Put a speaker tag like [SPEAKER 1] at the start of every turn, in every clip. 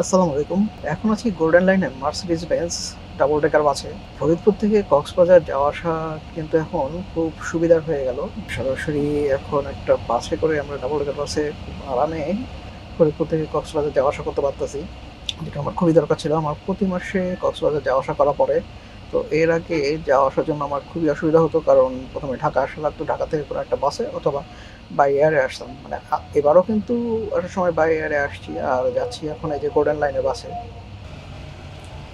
[SPEAKER 1] আসসালামু আলাইকুম। এখন আছি গোল্ডেন লাইনে মার্সিডিজ বেঞ্চ ডাবল ডেকার বাসে ফরিদপুর থেকে কক্সবাজার যাওয়া আসা কিন্তু এখন খুব সুবিধার হয়ে গেল। সরাসরি এখন একটা বাসে করে আমরা ডাবল ডেকার বাসে আরামে ফরিদপুর থেকে কক্সবাজার যাওয়া আসা করতে পারতেছি। যেটা আমার খুবই দরকার ছিল। আমার প্রতি মাসে কক্সবাজার যাওয়া আসা করা পড়ে তো এর আগে যাওয়া আসার জন্য আমার খুবই অসুবিধা হতো, কারণ প্রথমে ঢাকা আসা লাগতো, ঢাকা থেকে কোনো একটা বাসে অথবা বাই এয়ারে আসতাম। মানে এবারও কিন্তু একটা সময় বাই এয়ারে আসছি, আর যাচ্ছি এখন এই যে গোল্ডেন লাইনের বাসে।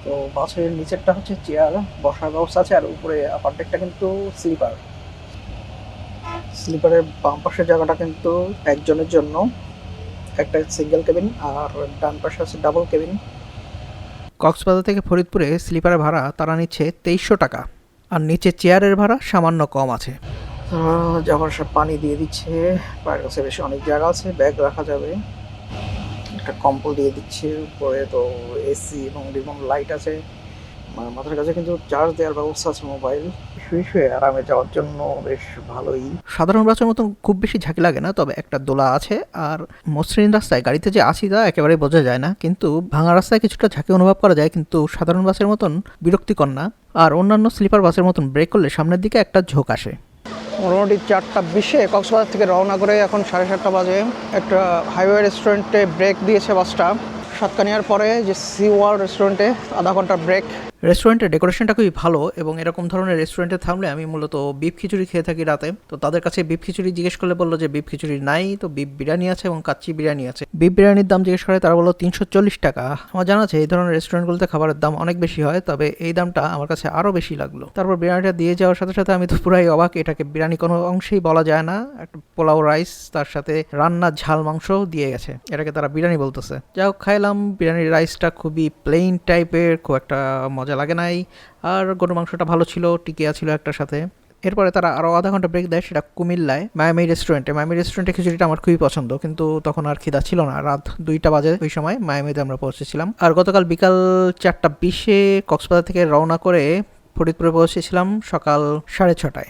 [SPEAKER 1] তো বাসের নিচেরটা হচ্ছে চেয়ার বসার ব্যবস্থা আছে, আর উপরে আপার ডেকটা কিন্তু স্লিপার স্লিপারের বাম পাশের জায়গাটা কিন্তু একজনের জন্য একটা সিঙ্গেল কেবিন আর ডান পাশে আছে ডাবল কেবিন
[SPEAKER 2] কক্সবাজার থেকে ফরিদপুরে স্লিপার ভাড়া তারা নিচ্ছে তেইশশো টাকা। আর নিচে চেয়ারের ভাড়া সামান্য কম আছে।
[SPEAKER 1] যখন সব পানি দিয়ে দিচ্ছে পায়ের কাছে বেশি অনেক জায়গা আছে, ব্যাগ রাখা যাবে। একটা কম্বল দিয়ে দিচ্ছে, উপরে তো এসি এবং রিমোট লাইট আছে। মা- মাথার কাছে কিন্তু চার্জ দেওয়ার ব্যবস্থা আছে মোবাইল শুয়ে শুয়ে আরামে যাওয়ার জন্য বেশ ভালোই।
[SPEAKER 2] সাধারণ বাসের মতন খুব বেশি ঝাঁকি লাগে না তবে একটা দোলা আছে। আর মসৃণ রাস্তায় গাড়িতে যে আসি তা একেবারেই বোঝা যায় না। কিন্তু ভাঙা রাস্তায় কিছুটা ঝাঁকি অনুভব করা যায় কিন্তু সাধারণ বাসের মতন বিরক্তিকর না। আর অন্যান্য স্লিপার বাসের মতন ব্রেক করলে সামনের দিকে একটা ঝোঁক আসে।
[SPEAKER 1] মোটামুটি চারটা বিশে কক্সবাজার থেকে রওনা করে এখন সাড়ে সাতটা বাজে। একটা হাইওয়ে রেস্টুরেন্টে ব্রেক দিয়েছে বাসটা। সাতকানিয়ার পরে যে সি ওয়ার্ল্ড রেস্টুরেন্টে আধা ঘণ্টা ব্রেক
[SPEAKER 2] রেস্টুরেন্টের ডেকোরেশনটা খুবই ভালো এবং এরকম ধরনের রেস্টুরেন্টে থামলে আমি মূলত বিফ খিচুড়ি খেয়ে থাকি রাতে। তো তাদের কাছে বিফ খিচুড়ি জিজ্ঞেস করলে বলল যে বিফ খিচুড়ি নাই, তো বিফ বিরিয়ানি আছে এবং কাচ্চি বিরিয়ানি আছে। বিফ বিরিয়ানির দাম জিজ্ঞেস করে, তারা বলল, তিনশো চল্লিশ টাকা। আমার জানা আছে, এই ধরনের রেস্টুরেন্টগুলোতে খাবারের দাম অনেক বেশি হয়, তবে এই দামটা আমার কাছে আরও বেশি লাগল। তারপর বিরিয়ানিটা দিয়ে যাওয়ার সাথে সাথে আমি তো পুরাই অবাক, এটাকে বিরিয়ানি কোনো অংশেই বলা যায় না। একটা পোলাও রাইস তার সাথে রান্নার ঝাল মাংস দিয়ে গেছে। এটাকে তারা বিরিয়ানি বলতেছে। যাই হোক, খাইলাম, বিরিয়ানির রাইসটা খুবই প্লেন টাইপের খুব একটা মজা লাগে নাই। আর গরু মাংসটা ভালো ছিল, টিকিয়া ছিল একটার সাথে। এরপরে তারা আরও আধা ঘণ্টা ব্রেক দেয়, সেটা কুমিল্লায়, মায়ামি রেস্টুরেন্টে মায়ামি রেস্টুরেন্টে খিচুড়িটা আমার খুবই পছন্দ, কিন্তু তখন আর খিদা ছিল না। রাত দুইটা বাজে ওই সময় মায়ামিতে আমরা পৌঁছেছিলাম। আর গতকাল বিকাল চারটা বিশে কক্সবাজার থেকে রওনা করে ফরিদপুরে পৌঁছেছিলাম সকাল সাড়ে ছটায়।